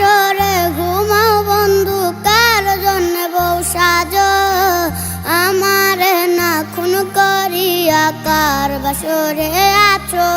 আসরে ঘুমাও বন্ধু কার জন্য বউ সাজ? আমার না খুন করিয়া কার বাসরে আছো?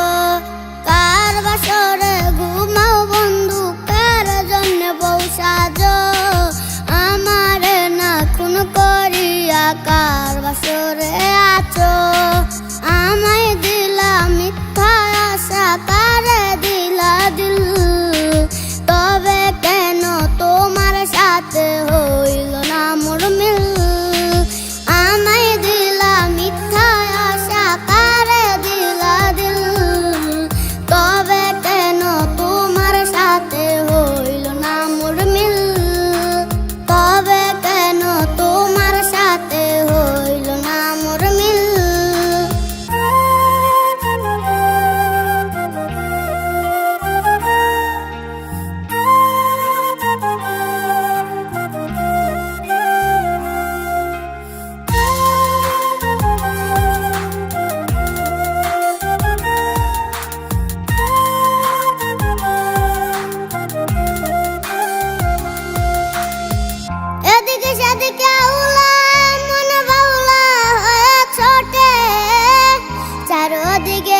Digging.